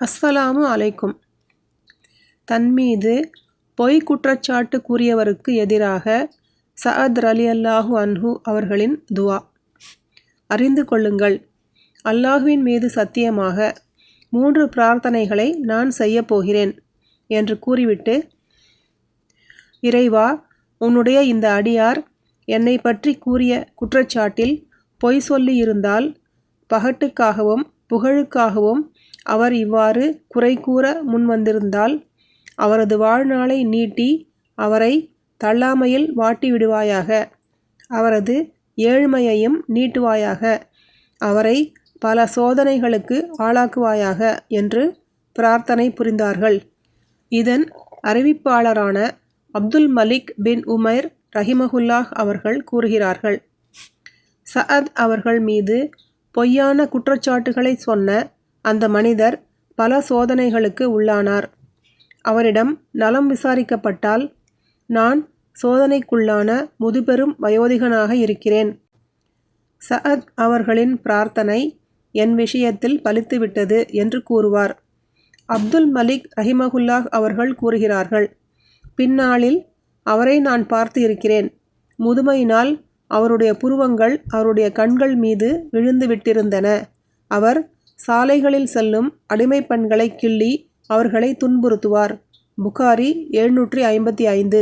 அஸ்ஸலாமு அலைக்கும். தன்மீது பொய் குற்றச்சாட்டு கூறியவருக்கு எதிராக சஅத் ரலியல்லாஹு அன்ஹு அவர்களின் துவா. அறிந்து கொள்ளுங்கள் அல்லாஹுவின் மீது சத்தியமாக மூன்று பிரார்த்தனைகளை நான் செய்யப் போகிறேன் என்று கூறிவிட்டு இறைவா உன்னுடைய இந்த அடியார் என்னை பற்றி கூறிய குற்றச்சாட்டில் பொய் சொல்லியிருந்தால் பகட்டுக்காகவும் புகழுக்காகவும் அவர் இவ்வாறு குறை கூற முன்வந்திருந்தால் அவரது வாழ்நாளை நீட்டி அவரை தள்ளாமையில் வாட்டி விடுவாயாக அவரது ஏழ்மையையும் நீட்டுவாயாக. அவரை பல சோதனைகளுக்கு ஆளாக்குவாயாக என்று பிரார்த்தனை புரிந்தார்கள். இதன் அறிவிப்பாளரான அப்துல் மலிக் பின் உமைர் ரஹிமஹுல்லாஹ் அவர்கள் கூறுகிறார்கள் சஅத் அவர்கள் மீது பொய்யான குற்றச்சாட்டுகளை சொன்ன அந்த மனிதர் பல சோதனைகளுக்கு உள்ளானார். அவரிடம் நலம் விசாரிக்கப்பட்டால் நான் சோதனைக்குள்ளான முதுபெரும் வயோதிகனாக இருக்கிறேன். சஅத் அவர்களின் பிரார்த்தனை என் விஷயத்தில் பலித்துவிட்டது என்று கூறுவார். அப்துல் மலிக் ரஹிமகுல்லாஹ் அவர்கள் கூறுகிறார்கள் பின்னாளில் அவரை நான் பார்த்து இருக்கிறேன். முதுமையினால் அவருடைய புருவங்கள் அவருடைய கண்கள் மீது விழுந்து விட்டிருந்தன. அவர் சாலைகளில் செல்லும் அடிமை பெண்களை கிள்ளி அவர்களை துன்புறுத்துவார். புகாரி எழுநூற்றி ஐம்பத்தி ஐந்து.